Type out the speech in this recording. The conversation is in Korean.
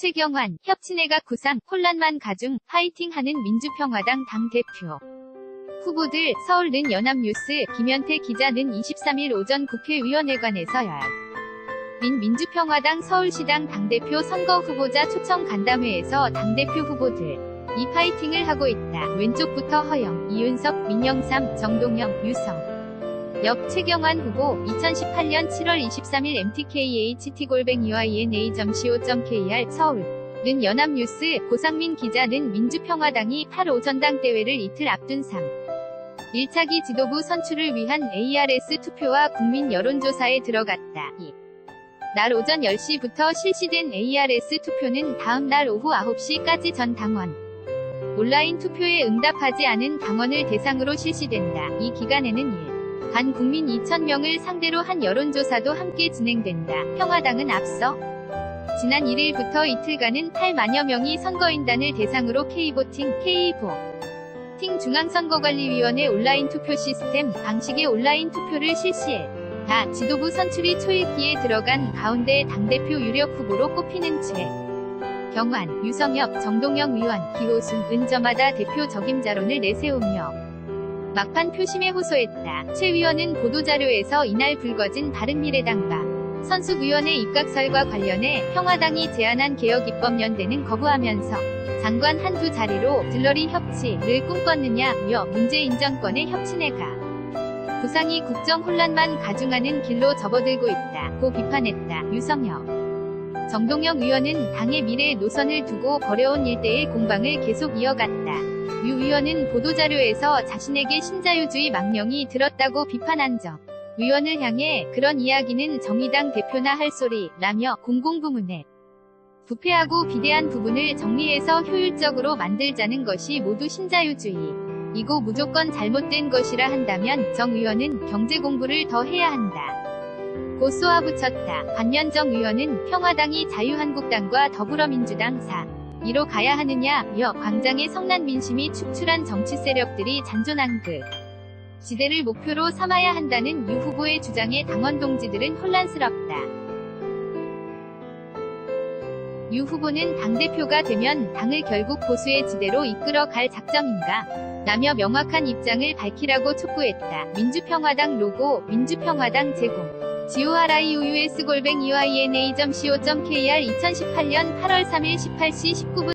최경환, 협친회가 구상, 혼란만 가중, 파이팅하는 민주평화당 당대표. 후보들, 서울는 연합뉴스, 김현태 기자는 23일 오전 국회의원회관에서 열. 민 민주평화당 서울시당 당대표 선거 후보자 초청 간담회에서 당대표 후보들 이 파이팅을 하고 있다. 왼쪽부터 허영, 이윤석, 민영삼, 정동영, 유성. 옆 최경환 후보 2018년 7월 23일 mtkht골뱅이ina.co.kr 서울 는 연합뉴스 고상민 기자는 민주평화당이 8호 전당 대회를 이틀 앞둔 3. 1차기 지도부 선출을 위한 ARS 투표와 국민 여론조사에 들어갔다. 2. 날 오전 10시부터 실시된 ARS 투표는 다음 날 오후 9시까지 전 당원 온라인 투표에 응답하지 않은 당원을 대상으로 실시된다. 이 기간에는 1. 반 국민 2,000명을 상대로 한 여론조사도 함께 진행된다. 평화당은 앞서 지난 1일부터 이틀간은 8만여 명이 선거인단을 대상으로 K보팅, K보 팅 중앙선거관리위원회 온라인 투표 시스템 방식의 온라인 투표를 실시해 다 지도부 선출이 초읽기에 들어간 가운데 당대표 유력 후보로 꼽히는 최 경환, 유성엽, 정동영 의원, 기호순, 은저마다 대표 적임자론을 내세우며 막판 표심에 호소했다. 최 의원은 보도자료에서 이날 불거진 바른미래당과 선수위원회 입각설과 관련해 평화당이 제안한 개혁입법 연대는 거부하면서 장관 한두 자리로 들러리 협치를 꿈꿨느냐며 문재인 정권의 협친회가 부상이 국정 혼란만 가중하는 길로 접어들고 있다고 비판했다. 유성혁 정동영 의원은 당의 미래 노선을 두고 벌여온 일대의 공방을 계속 이어갔다. 유 의원은 보도자료에서 자신에게 신자유주의 망령이 들었다고 비판한 점. 의원을 향해 그런 이야기는 정의당 대표나 할 소리라며 공공부문에 부패하고 비대한 부분을 정리해서 효율적으로 만들자는 것이 모두 신자유주의. 이고 무조건 잘못된 것이라 한다면 정 의원은 경제 공부를 더 해야 한다. 고 쏘아붙였다. 반면 정 의원은 평화당이 자유한국당과 더불어민주당 4. 이로 가야 하느냐며 광장의 성난 민심이 축출한 정치 세력들이 잔존한 그 지대를 목표로 삼아야 한다는 유 후보의 주장에 당원 동지들은 혼란스럽다. 유 후보는 당대표가 되면 당을 결국 보수의 지대로 이끌어 갈 작정인가? 라며 명확한 입장을 밝히라고 촉구했다. 민주평화당 로고, 민주평화당 제공. GORIOUS 골뱅 UINA.co.kr 2018년 8월 3일 18시 19분